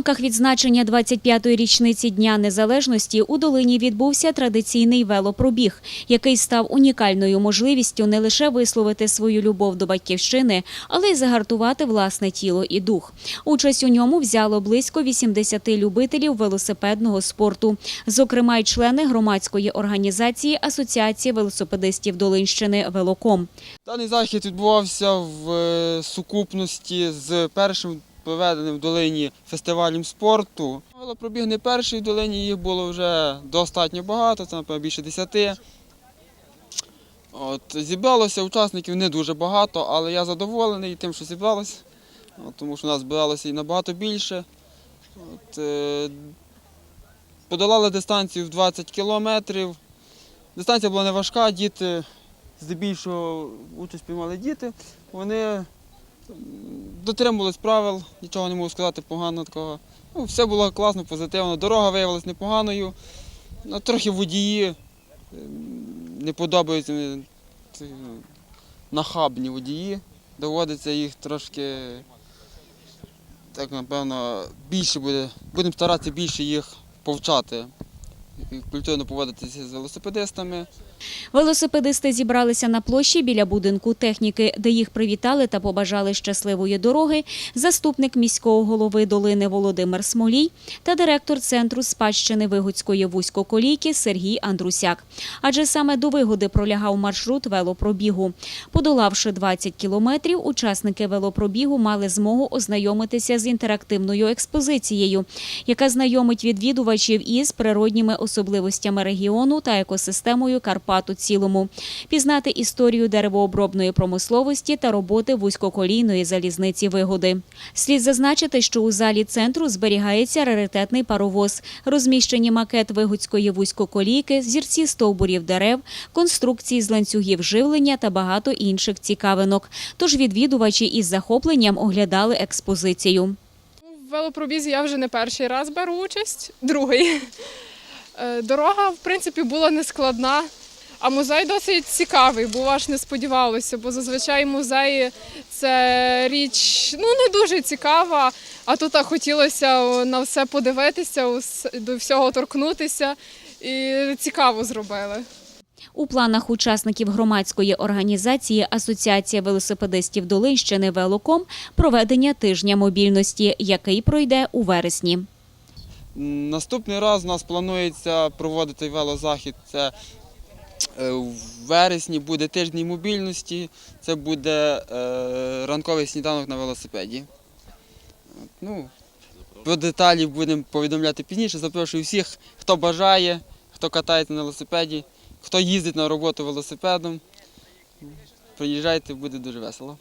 рамках відзначення 25-ї річниці Дня Незалежності у долині відбувся традиційний велопробіг, який став унікальною можливістю не лише висловити свою любов до батьківщини, але й загартувати власне тіло і дух. Участь у ньому взяло близько 80 любителів велосипедного спорту, зокрема й члени громадської організації Асоціації велосипедистів Долинщини Велоком. Даний захід відбувався в е, сукупності з першим проведеним в долині фестивалем спорту. Велопробіг не перший в долині, їх було вже достатньо багато, це напевно більше десяти. От, зібралося учасників не дуже багато, але я задоволений тим, що зібралося, тому що нас збиралося і набагато більше. От, е, подолали дистанцію в 20 кілометрів. Дистанція була не важка, діти здебільшого участь приймали діти. Вони дотримувались правил, нічого не можу сказати поганого такого. Ну, все було класно, позитивно. Дорога виявилася непоганою. Ну, трохи водії не подобаються ці нахабні водії. Доводиться їх трошки, так напевно, більше буде. Будемо старатися більше їх повчати. Культурно поводитися з велосипедистами. Велосипедисти зібралися на площі біля будинку техніки, де їх привітали та побажали щасливої дороги заступник міського голови долини Володимир Смолій та директор центру спадщини Вигодської вузькоколійки Сергій Андрусяк. Адже саме до вигоди пролягав маршрут велопробігу. Подолавши 20 кілометрів, учасники велопробігу мали змогу ознайомитися з інтерактивною експозицією, яка знайомить відвідувачів із природніми особливостями регіону та екосистемою Карпат у цілому, пізнати історію деревообробної промисловості та роботи вузькоколійної залізниці вигоди. Слід зазначити, що у залі центру зберігається раритетний паровоз, розміщені макет вигодської вузькоколійки, зірці стовбурів дерев, конструкції з ланцюгів живлення та багато інших цікавинок. Тож відвідувачі із захопленням оглядали експозицію. В велопробізі я вже не перший раз беру участь, другий. Е, Дорога, в принципі, була нескладна, а музей досить цікавий, бо аж не сподівалося, бо зазвичай музеї це річ ну, не дуже цікава, а тут хотілося на все подивитися, до всього торкнутися і цікаво зробили. У планах учасників громадської організації Асоціація велосипедистів Долинщини Велоком проведення тижня мобільності, який пройде у вересні. Наступний раз у нас планується проводити велозахід. Це е, в вересні буде тиждень мобільності, це буде е, ранковий сніданок на велосипеді. Ну, про деталі будемо повідомляти пізніше. Запрошую всіх, хто бажає, хто катається на велосипеді, хто їздить на роботу велосипедом. Приїжджайте, буде дуже весело.